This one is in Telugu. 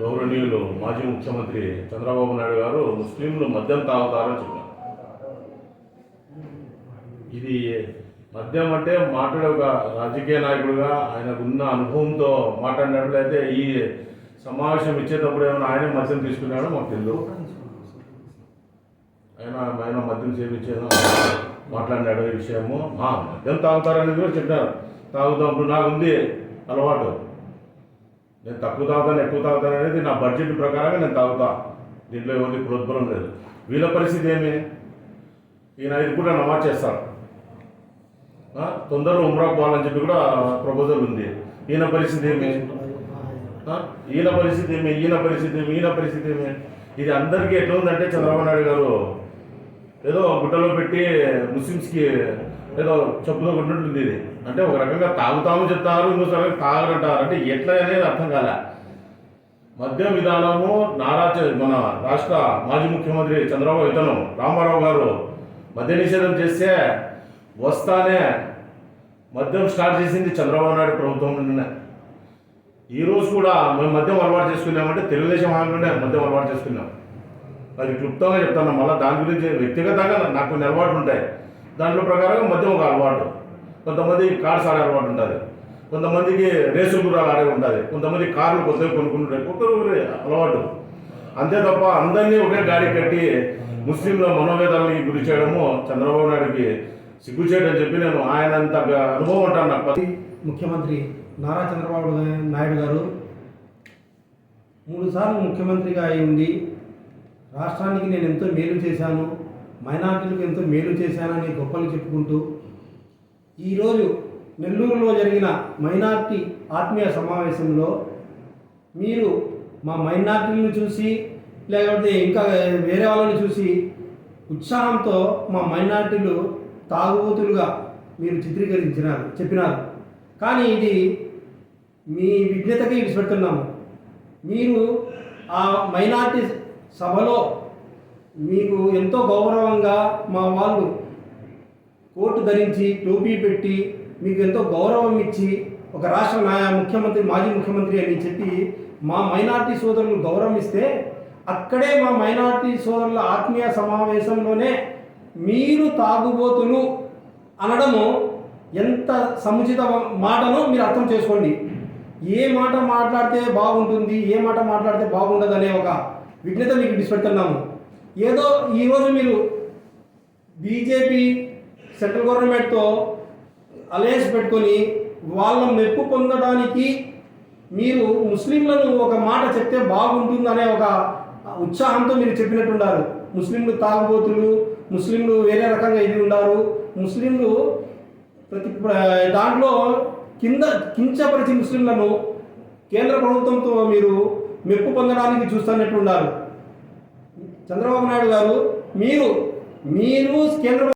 గౌరవనీయులు మాజీ ముఖ్యమంత్రి చంద్రబాబు నాయుడు గారు ముస్లింలు మద్యం తాగుతారని చెప్పారు. ఇది మద్యం అంటే మాట్లాడే ఒక రాజకీయ నాయకుడుగా ఆయనకున్న అనుభవంతో మాట్లాడినట్లయితే ఈ సమావేశం ఇచ్చేటప్పుడు ఏమైనా ఆయన మద్యం తీసుకున్నాడో మాకు తెలియదు ఆయన ఆయన మద్యం సేవించేదో మాట్లాడినాడు ఈ విషయము. మద్యం తాగుతారనేది కూడా చెప్పినారు. తాగుతాం ఇప్పుడు నాకు ఉంది అలవాటు. నేను తక్కువ తాగుతాను ఎక్కువ తాగుతాను అనేది నా బడ్జెట్ ప్రకారంగా నేను తాగుతా. దీంట్లో ఎవరికి ప్రోద్బలం లేదు. వీళ్ళ పరిస్థితి ఏమి? ఈయన ఇది కూడా నమాజ్ చేస్తారు. తొందరగా తొందరలో ఉమ్రాకు పోవాలని చెప్పి కూడా ప్రపోజల్ ఉంది. ఈయన పరిస్థితి ఏమి? ఈయన పరిస్థితి ఏమి? ఈయన పరిస్థితి ఏమి? ఈయన పరిస్థితి ఏమి? ఇది అందరికీ ఎట్లా ఉందంటే చంద్రబాబు నాయుడు గారు ఏదో గుట్టలో పెట్టి ముస్లిమ్స్కి ఏదో చెప్పుతో కొట్టినట్టుంది ఇది. అంటే ఒక రకంగా తాగుతాము చెప్తారు ఇంకో రకంగా తాగరంటారు. అంటే ఎట్లా అనేది అర్థం కాలే. మద్యం విధానము నారా మన రాష్ట్ర మాజీ ముఖ్యమంత్రి చంద్రబాబు ఇతను రామారావు గారు మద్య నిషేధం చేస్తే వస్తానే మద్యం స్టార్ట్ చేసింది చంద్రబాబు నాయుడు ప్రభుత్వం నుండినే. ఈరోజు కూడా మేము మద్యం అలవాటు చేసుకున్నామంటే తెలుగుదేశం హామీలోనే మద్యం అలవాటు చేసుకున్నాం. అది క్లుప్తంగా చెప్తాను మళ్ళీ దాని గురించి వ్యక్తిగతంగా నాకు కొన్ని అలవాట్లు ఉంటాయి. దాంట్లో ప్రకారం మద్యం ఒక అలవాటు. కొంతమంది కార్స్ ఆడే అలవాటు ఉంటుంది. కొంతమందికి రేసులు కూడా ఆడే ఉంటుంది. కొంతమంది కార్లు కొత్తవి కొనుక్కుంటుంటాయి. ఒక్కొక్కరు అలవాటు. అంతే తప్ప అందరినీ ఒకే గాడి కట్టి ముస్లింల మనోవేదాలకి గురి చేయడము చంద్రబాబు నాయుడికి సిగ్గు చేయడం చెప్పి నేను ఆయన అంత అనుభవం ఉంటాను నాకు ముఖ్యమంత్రి నారా చంద్రబాబు నాయుడు గారు మూడుసార్లు ముఖ్యమంత్రిగా అయి ఉండి రాష్ట్రానికి నేను ఎంతో మేలు చేశాను. మైనార్టీలకు ఎంతో మేలు చేశానని గొప్పలు చెప్పుకుంటూ ఈరోజు నెల్లూరులో జరిగిన మైనార్టీ ఆత్మీయ సమావేశంలో మీరు మా మైనార్టీలను చూసి లేకపోతే ఇంకా వేరే వాళ్ళని చూసి ఉత్సాహంతో మా మైనార్టీలు తాగుబోతులుగా మీరు చిత్రీకరించినారు చెప్పినారు. కానీ ఇది మీ విజ్ఞతకి విడిచిపెడుతున్నాము. మీరు ఆ మైనార్టీ సభలో మీకు ఎంతో గౌరవంగా మా వాళ్ళు కోటు ధరించి టోపీ పెట్టి మీకు ఎంతో గౌరవం ఇచ్చి ఒక రాష్ట్ర నాయ ముఖ్యమంత్రి మాజీ ముఖ్యమంత్రి అని చెప్పి మా మైనార్టీ సోదరులు గౌరవిస్తే అక్కడే మా మైనార్టీ సోదరుల ఆత్మీయ సమావేశంలోనే మీరు తాగుబోతులు అనడము ఎంత సముచిత మాటనో మీరు అర్థం చేసుకోండి. ఏ మాట మాట్లాడితే బాగుంటుంది ఏ మాట మాట్లాడితే బాగుండదు అనే ఒక విఘ్నత మీకు విడిచిపెడుతున్నాము. ఏదో ఈరోజు మీరు బీజేపీ సెంట్రల్ గవర్నమెంట్తో అలయన్స్ పెట్టుకొని వాళ్ళ మెప్పు పొందడానికి మీరు ముస్లింలను ఒక మాట చెప్తే బాగుంటుందనే ఒక ఉత్సాహంతో మీరు చెప్పినట్టున్నారు. ముస్లింలు తాగుబోతులు ముస్లింలు వేరే రకంగా ఇది ఉన్నారు. ముస్లింలు ప్రతి దాంట్లో కింద కించపరిచి ముస్లింలను కేంద్ర ప్రభుత్వంతో మీరు మెప్పు పొందడానికి చూస్తున్నట్టున్నారు చంద్రబాబు నాయుడు గారు మీరు మీరు కేంద్ర